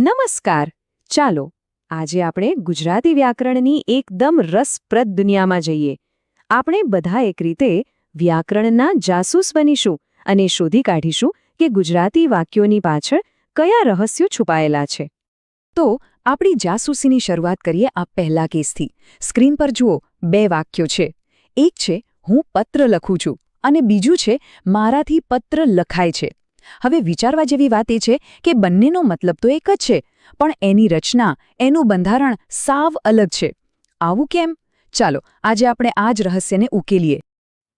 નમસ્કાર. ચાલો, આજે આપણે ગુજરાતી વ્યાકરણની એકદમ રસપ્રદ દુનિયામાં જઈએ. આપણે બધા એક રીતે વ્યાકરણના જાસૂસ બનીશું અને શોધી કાઢીશું કે ગુજરાતી વાક્યોની પાછળ કયા રહસ્યો છુપાયેલા છે. તો, આપણી જાસૂસીની શરૂઆત કરીએ આ પહેલા કેસથી. સ્ક્રીન પર જુઓ, બે વાક્યો છે. એક છે, હું પત્ર લખું છું અને બીજું છે, મારાથી પત્ર લખાય છે. હવે વિચારવા જેવી વાત એ છે કે બંનેનો મતલબ તો એક જ છે, પણ એની રચના, એનું બંધારણ સાવ અલગ છે. આવું કેમ? ચાલો, આજે આપણે આ જ રહસ્યને ઉકેલીએ.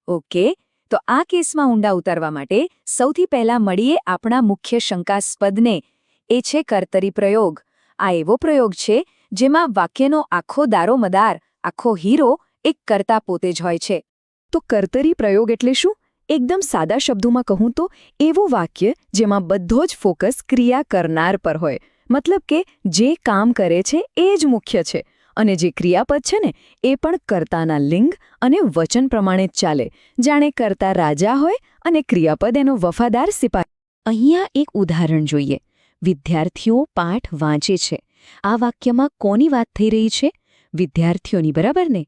ઓકે, તો આ કેસમાં ઊંડા ઉતારવા માટે સૌથી પહેલા મળીએ આપણા મુખ્ય શંકાસ્પદને. એ છે કર્તરી પ્રયોગ. આ એવો પ્રયોગ છે જેમાં વાક્યનો આખો દારોમદાર, આખો હીરો એક કરતા પોતે જ હોય છે. તો કર્તરી પ્રયોગ એટલે શું? એકદમ સાદા શબ્દોમાં કહું તો, એવું વાક્ય જેમાં બધો જ ફોકસ ક્રિયા કરનાર પર હોય. મતલબ કે જે કામ કરે છે એ જ મુખ્ય છે અને જે ક્રિયાપદ છે ને, એ પણ કર્તાના લિંગ અને વચન પ્રમાણે જ ચાલે. જાણે કર્તા રાજા હોય અને ક્રિયાપદ એનો વફાદાર સિપાહી. અહીંયા એક ઉદાહરણ જોઈએ. વિદ્યાર્થીઓ પાઠ વાંચે છે. આ વાક્યમાં કોની વાત થઈ રહી છે? વિદ્યાર્થીઓની, બરાબર ને?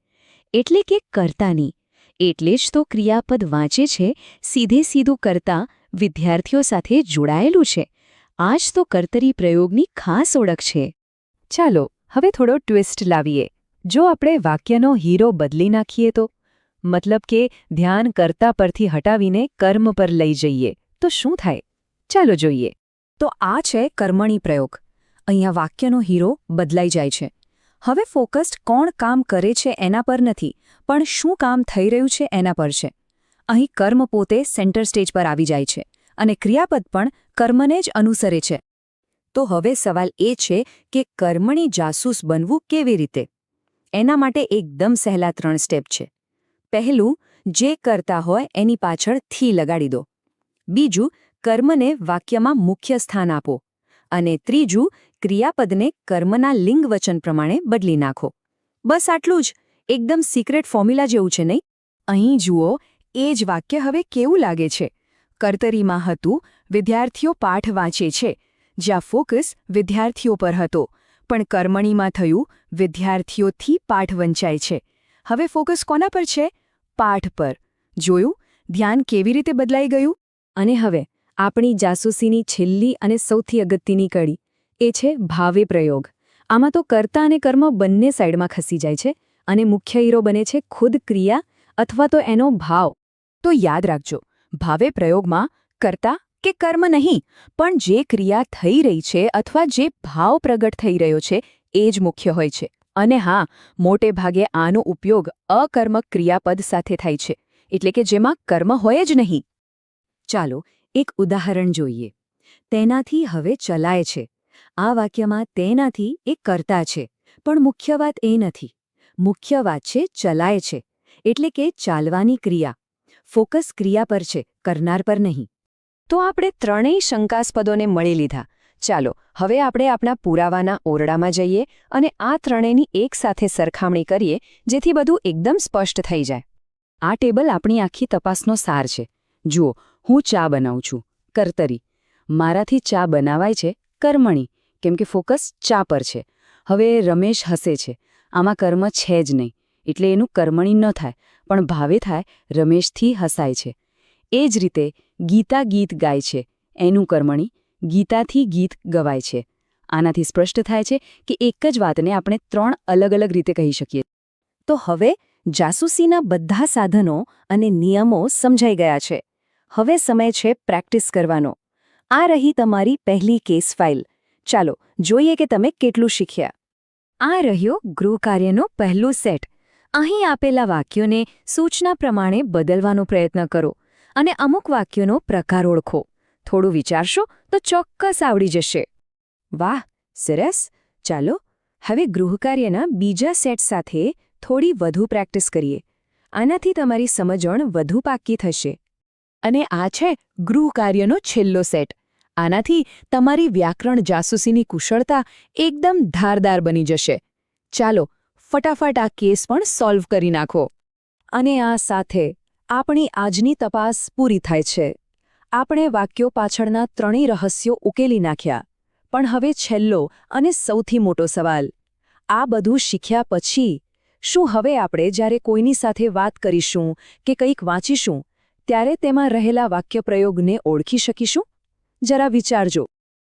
એટલે કે કર્તાની. એટલે જ તો ક્રિયાપદ વાંચે છે, સીધે સીધું કરતા વિદ્યાર્થીઓ સાથે જોડાયેલું છે. આ જ તો કર્તરી પ્રયોગની ખાસ ઓળખ છે. ચાલો, હવે થોડો ટ્વિસ્ટ લાવીએ. જો આપણે વાક્યનો હીરો બદલી નાખીએ તો? મતલબ કે ધ્યાન કર્તા પરથી હટાવીને કર્મ પર લઈ જઈએ. તો શું થાય? ચાલો જોઈએ. તો આ છે કર્મણી પ્રયોગ. અહીંયા વાક્યનો હીરો બદલાઈ જાય છે. હવે ફોકસ્ડ કોણ કામ કરે છે એના પર નથી, પણ શું કામ થઈ રહ્યું છે એના પર છે. અહીં કર્મ પોતે સેન્ટર સ્ટેજ પર આવી જાય છે અને ક્રિયાપદ પણ કર્મને જ અનુસરે છે. તો હવે સવાલ એ છે કે કર્મણી જાસૂસ બનવું કેવી રીતે? એના માટે એકદમ સહેલા ત્રણ સ્ટેપ છે. પહેલું, જે કરતા હોય એની પાછળથી લગાડી દો. બીજું, કર્મને વાક્યમાં મુખ્ય સ્થાન આપો. અને ત્રીજું ક્રિયાપદને કર્મના લિંગ વચન પ્રમાણે બદલી નાખો. બસ આટલું જ. એકદમ સિક્રેટ ફોર્મ્યુલા જેવું છે નહીં? અહીં જુઓ, એ જ વાક્ય હવે કેવું લાગે છે? કર્તરીમાં હતું, વિદ્યાર્થીઓ પાઠ વાંચે છે. જ્યાં ફોકસ વિદ્યાર્થીઓ પર હતો. પણ કર્મણીમાં થયું, વિદ્યાર્થીઓથી પાઠ વંચાય છે. હવે ફોકસ કોના પર છે? પાઠ પર. જોયું? ધ્યાન કેવી રીતે બદલાઈ ગયું? અને હવે, આપણી જાસૂસીની છેલ્લી અને સૌથી અગત્યની કડી. એ છે ભાવે પ્રયોગ. આમાં તો કર્તા અને કર્મ બંને સાઈડમાં ખસી જાય છે અને મુખ્ય હીરો બને છે ખુદ ક્રિયા અથવા તો એનો ભાવ. તો યાદ રાખજો, ભાવે પ્રયોગમાં કર્તા કે કર્મ નહીં, પણ જે ક્રિયા થઈ રહી છે અથવા જે ભાવ પ્રગટ થઈ રહ્યો છે એ જ મુખ્ય હોય છે. અને હા, મોટે ભાગે આનો ઉપયોગ અકર્મક ક્રિયાપદ સાથે થાય છે, એટલે કે જેમાં કર્મ હોય જ નહીં. ચાલો એક ઉદાહરણ જોઈએ. તેનાથી હવે ચલાય છે. આ વાક્યમાં તેનાથી એ કર્તા છે. પણ મુખ્ય વાત એ નથી. મુખ્ય વાત છે, ચલાય છે. એટલે કે ચાલવાની ક્રિયા. ફોકસ ક્રિયા પર છે, કરનાર પર નહીં. તો આપણે ત્રણેય શંકાસ્પદોને મળી લીધા. ચાલો, હવે આપણે આપણા પુરાવાના ઓરડામાં જઈએ અને આ ત્રણેયની એકસાથે સરખામણી કરીએ, જેથી બધું એકદમ સ્પષ્ટ થઈ જાય. આ ટેબલ આપણી આખી તપાસનો સાર છે. જુઓ, હું ચા બનાવું છું. કરતરી. મારાથી ચા બનાવાય છે, કર્મણી. કેમ કે ફોકસ ચા પર છે. હવે રમેશ હસે છે. આમાં કર્મ છે જ નહીં. એટલે એનું કર્મણી ન થાય. પણ ભાવે થાય રમેશથી હસાય છે. એ જ રીતે ગીતા ગીત ગાય છે. એનું કર્મણી ગીતાથી ગીત ગવાય છે. આનાથી સ્પષ્ટ થાય છે કે એક જ વાતને આપણે ત્રણ અલગ અલગ રીતે કહી શકીએ. તો હવે જાસૂસીના બધા સાધનો અને નિયમો સમજાઈ ગયા છે. હવે સમય છે પ્રેક્ટિસ કરવાનો. આ રહી તમારી પહેલી કેસ ફાઇલ. ચાલો, જોઈએ કે તમે કેટલું શીખ્યા. આ રહ્યો ગૃહકાર્યનો પહેલું સેટ. અહીં આપેલા વાક્યોને સૂચના પ્રમાણે બદલવાનો પ્રયત્ન કરો અને અમુક વાક્યોનો પ્રકાર ઓળખો. થોડું વિચારશો તો ચોક્કસ આવડી જશે. વાહ, સરસ. ચાલો, હવે ગૃહકાર્યના બીજા સેટ સાથે થોડી વધુ પ્રેક્ટિસ કરીએ. આનાથી તમારી સમજણ વધુ પાક્કી થશે. અને આ છે ગૃહકાર્યનો છેલ્લો સેટ. આનાથી તમારી વ્યાકરણ જાસૂસીની કુશળતા એકદમ ધારદાર બની જશે. ચાલો, ફટાફટ આ કેસ પણ સોલ્વ કરી નાખો. અને આ સાથે આપણી આજની તપાસ પૂરી થાય છે. આપણે વાક્યો પાછળના ત્રણેય રહસ્યો ઉકેલી નાખ્યા. પણ હવે છેલ્લો અને સૌથી મોટો સવાલ. આ બધું શીખ્યા પછી શું હવે આપણે જ્યારે કોઈની સાથે વાત કરીશું કે કંઈક વાંચીશું, ત્યારે તેમાં રહેલા વાક્યપ્રયોગને ઓળખી શકીશું? જરા વિચારજો.